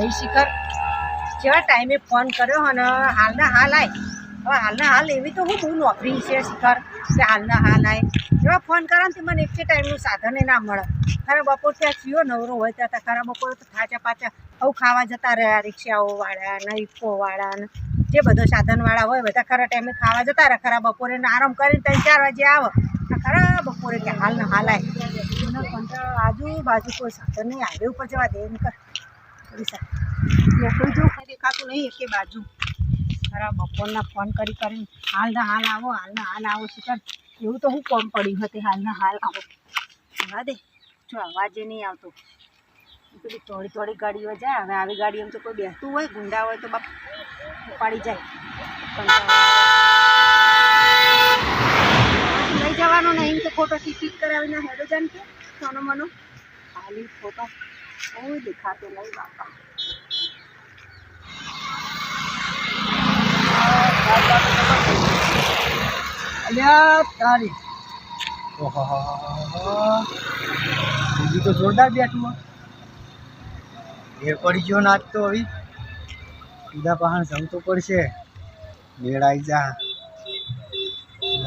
ભાઈ શિખર જેવા ટાઈમે ફોન કર્યો અને હાલના હાલ આય? હવે હાલના હાલ એવી તો હું બહુ નોકરી છે શિખર કે હાલના હાલ આય. એવા ફોન કરે ને મને એક ટાઈમનું સાધને ના મળે. ખરા બપોર ત્યાં થયો, નવરો હોય ત્યાં ત્યાં ખરા બપોરે તો થાચા પાચા આવું ખાવા જતા રહ્યા રિક્ષાઓવાળા ને ઇફોવાળા ને. જે બધો સાધનવાળા હોય બધા ખરા ટાઈમે ખાવા જતા રહ્યા. ખરા બપોરે આરામ કરીને ત્રણ ચાર વાગે આવે. ખરા બપોરે કે હાલ ને હાલ આય મને આજુબાજુ કોઈ સાધન નહીં હાઈવે ઉપર જવા દે એમ કર. નોકરી જો કઈ દેખાતું નહીં એકે બાજુ. ખરા બપોરના ફોન કરી કરીને હાલના હાલ આવો હાલના હાલ આવો શિખર એવું તો હું કોમ પડ્યું હતી હાલના હાલ આવો. હા દે. જો અવાજે નહીં આવતો. પેલી થોડી થોડી ગાડીઓ જાય હવે આવી ગાડી એમ તો કોઈ બેસતું હોય, ગુંડા હોય તો બાપ ઉપાડી જાય. લઈ જવાનો નહીં, તો ખોટો ટિકિટ કરાવીને હેડો જાન કે સોનો મનો ખાલી ફોટો કોઈ દેખાતો નહીં બાપા અલ્યા તારી બીજું તો જોરદાર બેઠું. એ પડી ગયો નાચ તો હવે સીધા પહાણ જમતો પડશે મેળ આવી જા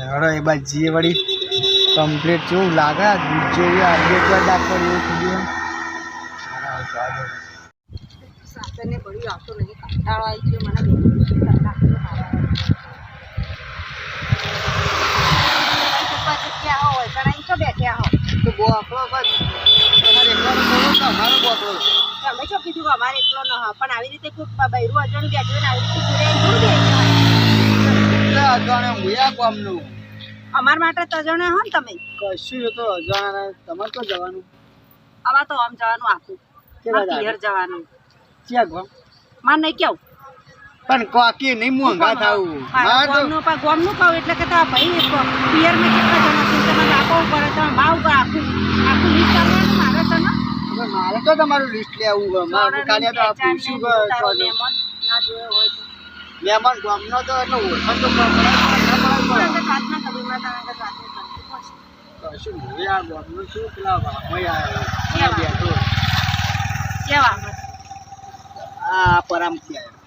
હળો એ બાદ જીએ વળી કમ્પ્લીટ જેવું લાગે દૂધ જેવી અપડેટ દાગ પડી એવું થઈ ગયો તમે શું કીધું અમારે એકલો ન પણ આવી રીતે કોઈ બૈરું અજાણ બેઠું આવી રીતે જોડે અજાણે ગામનું? અમાર માટે તો અજાણે હો ને તમે. કશું એ તો અજાણા તમારે તો જવાનું? આવા તો આમ જવાનું આખું. પિયર જવાનું? ક્યાં ગામ? માર નહીં કેવું. પણ કોકી નહીં મોંઘા થાવું માર તો નો પા ગોમ ગોમનું કહું એટલે કે તો આ પિયર પિયરમાં કેટલા જણા છે તમે આપવું પડે તો ભાવ ઉપર આખું આખું લિસ્ટ કરવાનું મારે તો ના? મારે તો તમારું લિસ્ટ લેવું છે. મારે કાલે તો પૂછ્યું કે તો ના જોયો હોય મેમન ગામનો તો એટલે ઓળખાણ તો કશું આ ગામનો શું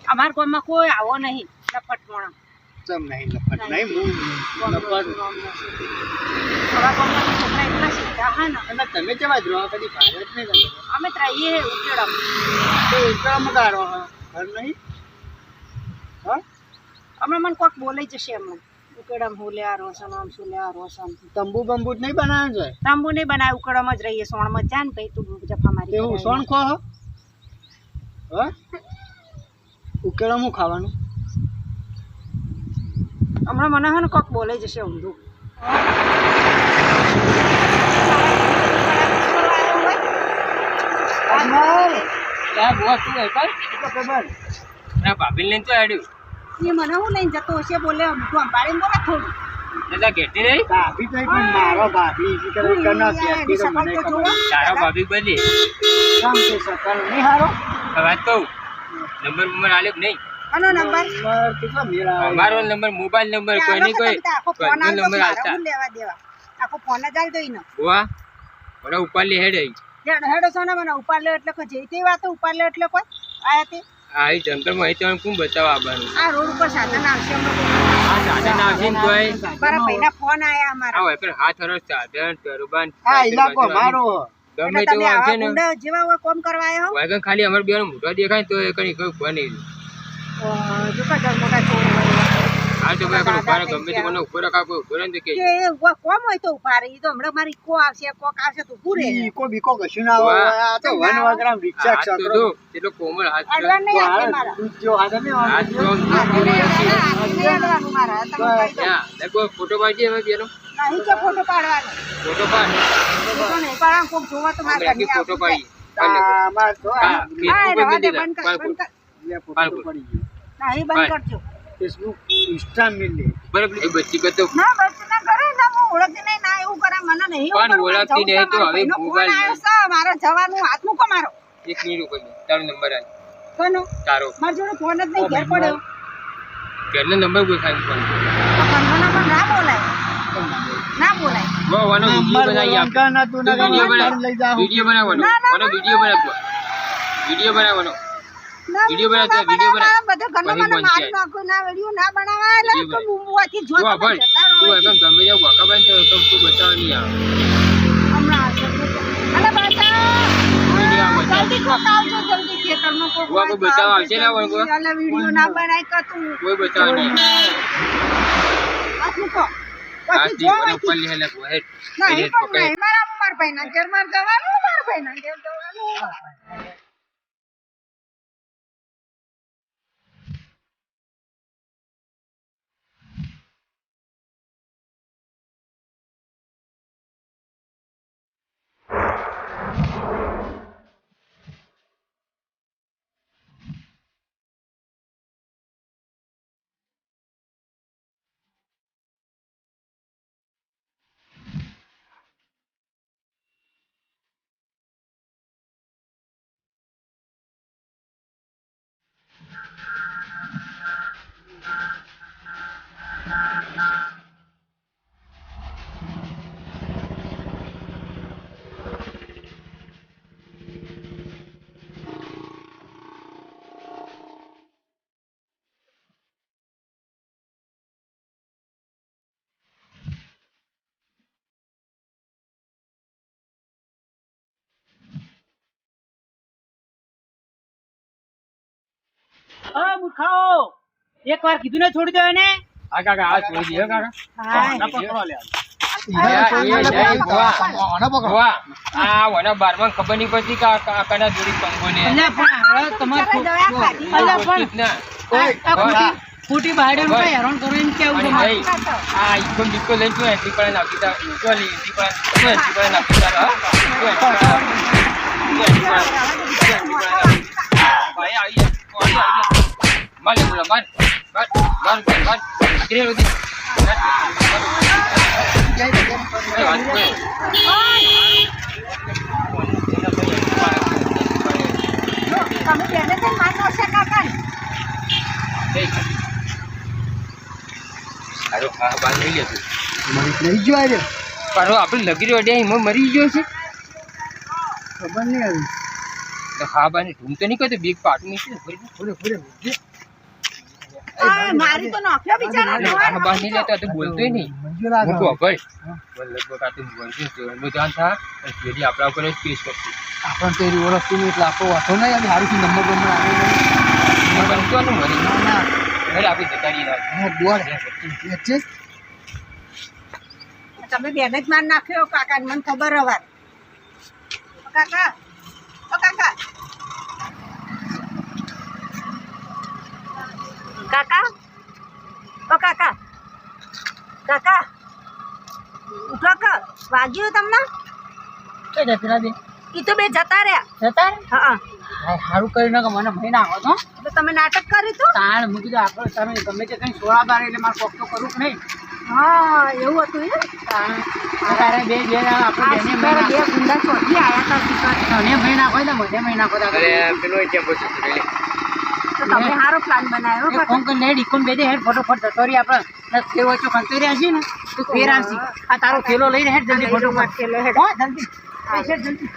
અમારા ગામમાં કોઈ આવો નહીં લપટ મોણા ચમ નહીં લપટ નહીં હું હા તમે કેવા જ કદી ભારે જ નહીં અમે તો રહીએ ઉકેડમ તો ગાડો હા નહીં હમણાં મને કોઈક બોલાઈ જશે હમણાં ઉકેડમ હું લ્યા રોશન આમ શું લ્યા રોશન તંબુ બંબુ જ નહીં બનાવ્યો છે તાંબુ નહીં બનાવે ઉકડમ જ રહીએ સોણમાં જાન ભાઈ તું જફા મારી એવું સોણ ખો હો? હા? ઉકેળો હું ખાવાનું? હમણાં મને હે ને કોક બોલે જશે ઊંધું. ભાભી ને તો હેડ્યું એ મને હું લઈને જતો હશે બોલે ઊંધું અંબાડીને બોલે થોડું. એટલે ઘેટી રહી? ભાભી તો પણ મારો ભાભી ઈ કરે કે ન કહેતી તો મને. તારો ભાભી બધી કામ છે સકલ નહીં હારો? વાત કહું? નંબર નંબર આલ્યો કે નહીં? આનો નંબર? કેટલા મેળા? અમારો નંબર મોબાઈલ નંબર કોઈ નહીં કોઈ આખો ફોન નંબર મારે આવતા. હું લેવા દેવા. આખો ફોન જ આવી દઈ ને વાહ બડા ઉપર લે હેડ. હેડ હેડો સોના મને ઉપર લે એટલે કોઈ જઈતી તે વાતો ઉપાડ લે એટલે કોઈ? આયા તે આ ઈ જંગલમાં અહીં તમે કોણ બચાવ આવવાનું? આ રોડ ઉપર સાધન આવશે. આ સાધન આવશે ને તોય? મારા ભાઈના ફોન આયા અમારા. આ પણ હાથ હરો સાધન પેરુબાન હા ઇલાકો મારો. ગમે એટલે આવશે ને. ગુંડા જેવા હોય કોમ કરવા આવ્યા હો? વાગન ખાલી અમારે બેનો મોટો દેખાય તો એ કઈ કઈ બની જો મોટા ચોર હોય આ તો ભાઈ ઊભા ગમે તે મને ઊભો રખા કોઈ ઊભો રહે કે કે એ ઊભા કોમ હોય તો ઊભા રહે તો હમણાં મારી કો આવશે કોક આવશે તો ઊભું રહે. બીકો બીકો કશું ના હોય આ તો વન વગરામ રિક્ષા તો જો એટલો કોમળ હાથ છે. નહીં આપે મારા. જો હાથે નહીં હાથ જો નથી. મારા તમે દેખો ફોટો પાડજે હવે બેનો નહીં કે ફોટો પાડવાનો. ફોટો પાડ. ફોટો નહીં પાડવાનો કોક જોવા તો મારા ફોટો પાડી. તો હા, હા, પર દે, નથી બંધ કર, બંધ કર. ફોટો પડી ગયો. નહીં બંધ કરજો. ફેસબુક ઇન્સ્ટા મિલે. બરાબર? એ બચ્ચી કતો ના બચ્ચી ના કરે ના હું ઓળખતી નહીં ના એવું કરે મને નહીં પણ ઓળખતી નહીં તો હવે મોબાઈલ આવ્યો છે, મારો જવાનું હાથ મૂકો મારો. એક મિનિટ ઉપર તારો નંબર આલ. કોનો? તારો. માર જોડે ફોન જ નહીં ઘેર પડ્યો. ઘરનો નંબર બોલ ખાલી ફોન આ ના બોલાય. ના બોલાય. બહુ વાનો વીડિયો બનાવી આપ ના વીડિયો બનાવ. વીડિયો બનાવવાનો. વાનો વીડિયો બનાવવાનો વીડિયો બનાવવાનો. ના, વીડિયો ના વીડિયો બનાવ. બધો ઘરનો પછી મારી નાખો ના વીડિયો ના બનાવાય એટલે તો હું જો તું. તું ગમે વાંકા તો તો બચાવ નહીં હમણાં અલા. જલ્દી જલ્દી કોક કોઈ બચાવ આવશે ને વળગો? અલા વીડિયો ના બનાય કે તું? કોઈ બચાવ નહીં. આવે હાથ પછી જો ઉપર લે લે હેડ નહીં હેડ પણ પકડ. નહીં. મારા ઘેર જવાનું, મારા ભાઈના ઘેર જવાનું. હા મૂર્ખાઓ. એક વાર કીધું ને છોડી દો એને. આ કાકા આ છોડી દે કાકા. હાય. પકડો લે વાહ આ વના બારમાં ખબર નહીં પડતી જોડી કંગો ને તમારે. કઈ હેરાન કરો એમ કેવું ભાઈ આ લઈ તું એસી પર નાખી તા ઈકો લઈ એસી પર એસી પર નાખી હા. માલ બોલો vale. Vale, vale, vale. તમે બેને તો માનો છે કાકાને. અરે આ બાર લઈ લેતું મને લઈ ગયો આજે પારો આપણે લગીરી અડ્યા એમાં મરી ગયો છે ખબર નહીં આવી તો હા બાને ઢૂમ તો નહીં કરતો બીક પાટું છે ફરી ફોડે આ મારી તો નોખ્યો બિચારા લેતો તું બોલતોય નહીં. ભાઈ લગભગ આ તો થા અને આપણા ઉપર જ કેસ કરશે. આપણ તેરી ઓળખતું નહીં એટલે વાંધો નહીં સારું નંબર બંબર આવે બનતો ને મરી ના ના. ઘરે આપી જતા રહી હા દોડ તમે બેન જ માર નાખ્યો કાકા મને ખબર હવાર. કાકા ઓ કાકા કાકા? ઓ કાકા. કાકા. ઉઠો કે. વાગ્યું તમને? કઈ જતી બે. ઈ તો બે જતા રહ્યા. જતા રે હા હાય હારું કરીને કે મને મહિના આવો તો? તો તમે નાટક કર્યું તું તાણ મૂકી દો આપણે તમે ગમે તે કંઈ સોળા બાર એટલે મારે કોક તો કરવું કે નહીં? હા એવું હતું એ તારે બે બે આપણે બે ગુંડા ચોથી આયા હતા તને મહિના હોય ને મને મહિના અરે પેલો એ ત્યાં પછી તમે સારો પ્લાન બનાવ્યો એ કાકા કોણ લેડી ઇકોન બેદે હેડ ફટોફટ જતો રહી આપણે ફેર વચ્ચે ખંતરી રહ્યા છીએ ને તો ફેર આવશી. આ તારો ફેલો લઈને હેડ જલ્દી ફટોફટ. ફેલો હેડ. હા જલ્દી. હેડ જલ્દી.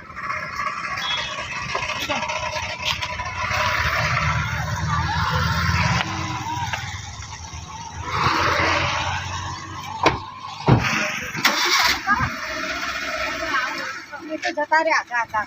તો જતા રહ્યા કાકા